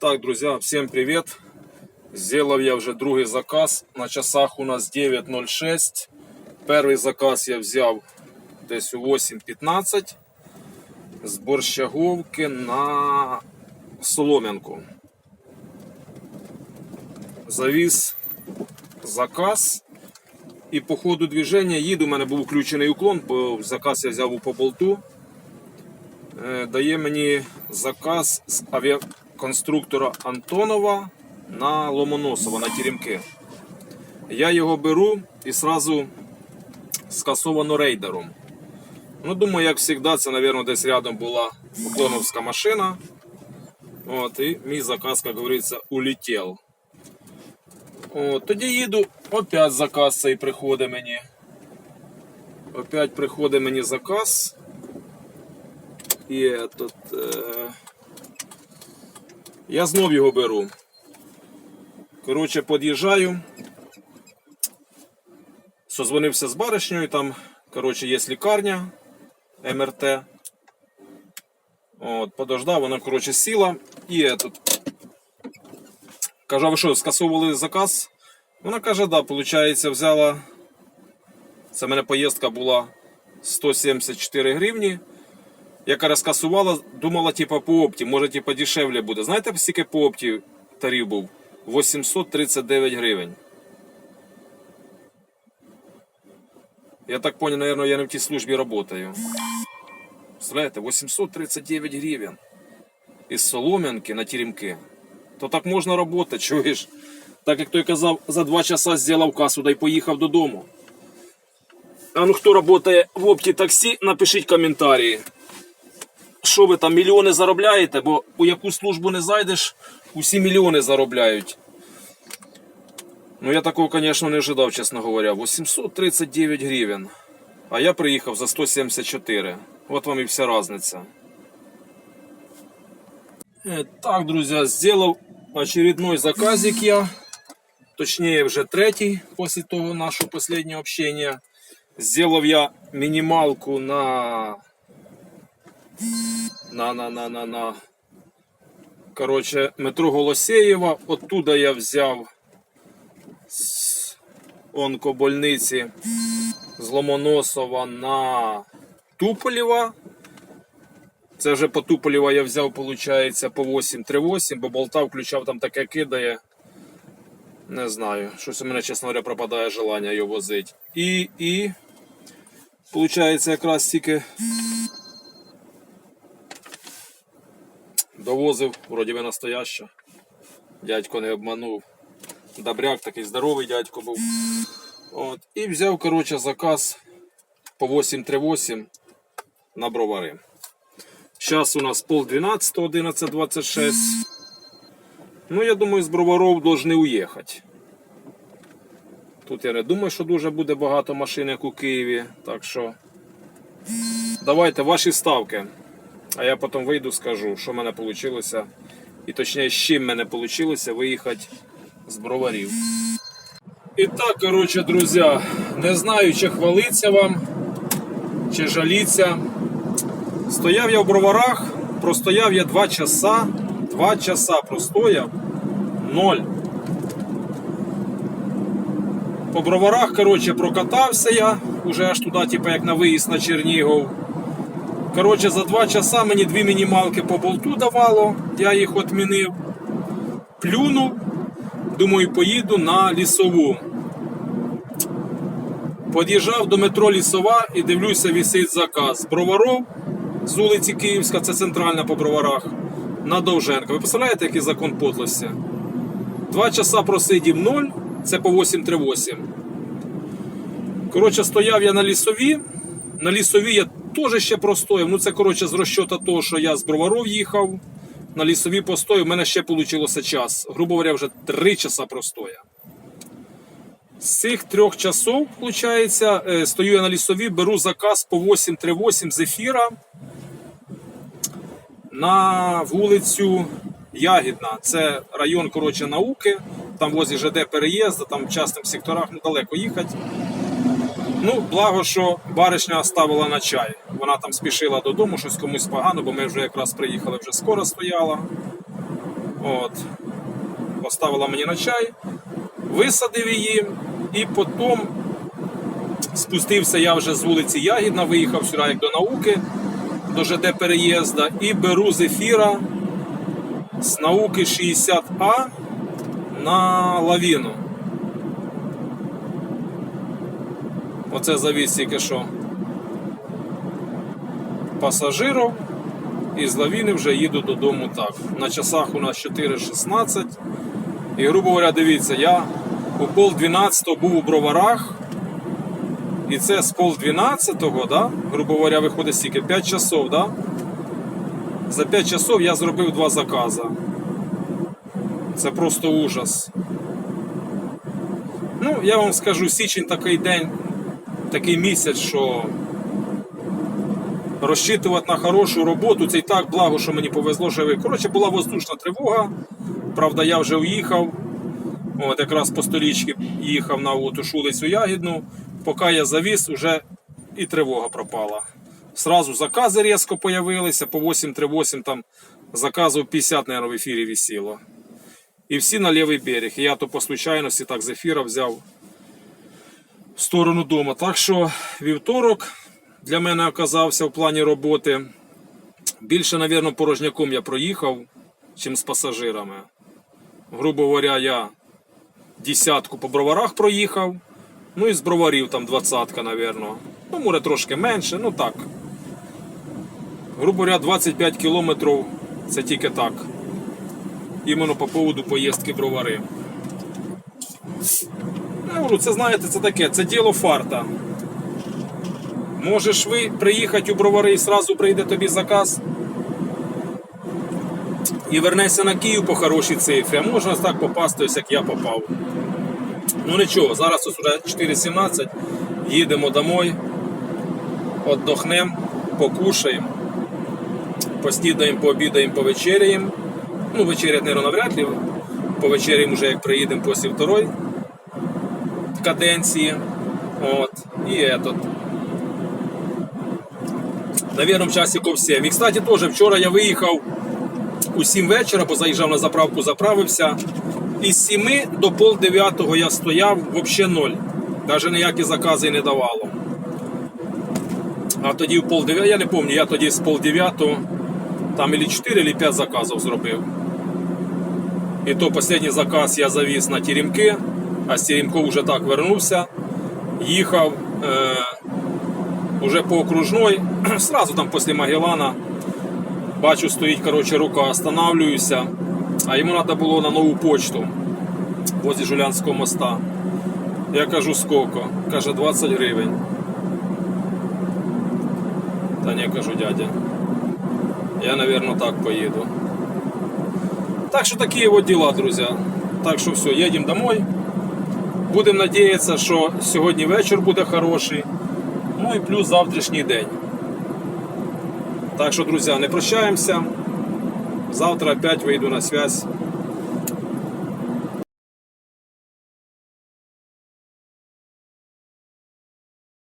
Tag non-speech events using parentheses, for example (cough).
Так, друзья, всем привет. Сделав я вже другий заказ. На часах у нас 9.06. Перший заказ я взяв десь у 8.15 з борщаговки на Солом'янку. Завіз заказ. І по ходу движення їду, у мене був включений уклон, бо заказ я взяв по болту. Е, Дає мені заказ з авіаконструктора Антонова на Ломоносова на Теремки. Я його беру і сразу скасовано рейдером. Ну, думаю, як завжди, це, мабуть, десь рядом була уклоновська машина. От, і мій заказ, як говориться, улетів. От, тоді їду, опять заказ цей приходить мені. Опять приходить мені заказ. І тут. Е... Я знов його беру. Коротше, під'їжджаю. Созвонився з баришнею, там, коротше, є лікарня МРТ. От, подождав, вона, коротше, сіла і тут. Каже, а ви що, скасовували заказ? Вона каже, да, виходить, взяла. Це в мене поїздка була 174 гривні. Яка розкасувала, думала, типа по опті, може, типа дешевле буде. Знаєте, скільки по опті тариф був? 839 гривень. Я так понял, наверное, я не в тій службі працюю. Представляєте, 839 гривень. Із Солом'янки на Теремки. То так можна працювати, чуєш? Так як той казав, за 2 часа зробив касу, да й поїхав додому. А ну хто працює в опті таксі, напишіть коментарі. Що ви там мільйони заробляєте, бо у яку службу не зайдеш, усі мільйони заробляють. Ну я такого, звісно, не ожидав, чесно говоря. 839 гривень. А я приїхав за 174. От вам і вся різниця. Е, Так, друзі, зробив очередной заказик я. Точніше, вже третій після того нашого останнього общения. Сделав я мінімалку на на на на на на Короче, метро Голосєєва. Оттуда я взяв з онкобольниці з Ломоносова на Туполєва. Це вже по Туполєва я взяв, виходить, по 838, бо болта включав там таке кидає. Не знаю, щось у мене, чесно говоря, пропадає желання його возити. І, і, виходить, якраз тільки довозив, вроді би настояща. Дядько не обманув. Добряк такий здоровий дядько був. От. І взяв, коротше, заказ по 838 на бровари. Зараз у нас пол 12, 11.26. Ну, я думаю, з броваров повинні уїхати. Тут я не думаю, що дуже буде багато машин, як у Києві. Так що давайте ваші ставки. А я потім вийду, скажу, що в мене вийшло. І точніше, з чим в мене вийшло виїхати з броварів. І так, коротше, друзі, не знаю, чи хвалиться вам, чи жаліться. Стояв я в броварах, простояв я 2 часа. 2 часа простояв. Ноль. По броварах, коротше, прокатався я, уже аж туди, типу, як на виїзд на Чернігов. Коротше, за 2 часа мені дві мінімалки по болту давало, я їх відмінив. Плюнув, думаю, поїду на лісову. Під'їжджав до метро Лісова і дивлюся, висить заказ. Броваров з вулиці Київська, це центральна по броварах, на Довженка. Ви представляєте, який закон подлості? Два часа просидів 0, це по 838. Коротше, стояв я на лісові. На лісові я теж ще простояв. Ну, це коротше з розчота того, що я з броваров їхав. На лісові постояв, у мене ще вийшло час. Грубо говоря, вже 3 часа простоя. З цих трьох часов, виходить, стою я на лісові, беру заказ по 838 з ефіра на вулицю Ягідна. Це район коротше, науки, там возле ЖД переїзду, там в частних секторах ну, далеко їхати. Ну, благо, що баришня ставила на чай. Вона там спішила додому, щось комусь погано, бо ми вже якраз приїхали, вже скоро стояла. От. Поставила мені на чай, висадив її, і потім спустився я вже з вулиці Ягідна, виїхав сюди як до науки, до ЖД переїзда, і беру зефіра з науки 60А на лавіну. Оце завіз тільки що пасажирів. І з лавіни вже їду додому так. На часах у нас 4.16. І, грубо говоря, дивіться, я у пол 12 був у броварах. І це з пол 12, да? грубо говоря, виходить стільки 5 часов, да? За 5 часов я зробив два закази. Це просто ужас. Ну, я вам скажу, січень такий день, такий місяць, що розчитувати на хорошу роботу. Це і так благо, що мені повезло живи. Коротше, була воздушна тривога. Правда, я вже уїхав. От якраз по столічці їхав на ту ж вулицю Ягідну. Поки я завіз, вже і тривога пропала. Сразу закази різко появилися, по 838 там заказів 50, мабуть, в ефірі висіло. І всі на лівий берег. І я то по случайності так з ефіра взяв в сторону дому. Так що вівторок для мене оказався в плані роботи. Більше, мабуть, порожняком я проїхав, чим з пасажирами. Грубо говоря, я десятку по броварах проїхав. Ну і з броварів там двадцятка, мабуть. Ну, може трошки менше, ну так. Грубо говоря, 25 кілометрів це тільки так. Іменно по поводу поїздки бровари. Це знаєте, це таке, це діло фарта. Можеш ви приїхати у бровари і сразу прийде тобі заказ. І вернешся на Київ по хорошій цифрі, а можна так попасти, ось як я попав. Ну нічого, зараз ось уже 4.17, їдемо домой, отдохнемо, покушаємо, поснідаємо, пообідаємо, повечеряємо. Ну, вечерять, мабуть, навряд ли. Повечеряємо вже як приїдемо після второї каденції. От. І этот. Навірно, часиков 7. І, кстати, теж вчора я виїхав у 7 вечора, бо заїжджав на заправку, заправився. І з 7 до пол 9 я стояв взагалі ноль. Навіть ніякі закази не давало. А тоді в пол 9, я не пам'ятаю, я тоді з пол 9 там или 4, или 5 заказів зробив. І то останній заказ я завіз на Теремки, а з Теремков вже так вернувся. Їхав е, уже по окружной, (clears throat) сразу там після Магеллана. Бачу, стоїть короче, рука, останавливаюся. А йому треба було на нову почту возле Жулянського моста. Я кажу, сколько? Каже, 20 гривень. Та не кажу, дядя. Я, наверное, так поеду. Так что такие вот дела, друзья. Так що все, їдемо домой. Будемо надіятися, що сьогодні вечір буде хороший. Ну і плюс завтрашній день. Так що, друзі, не прощаємося. Завтра опять вийду на связь.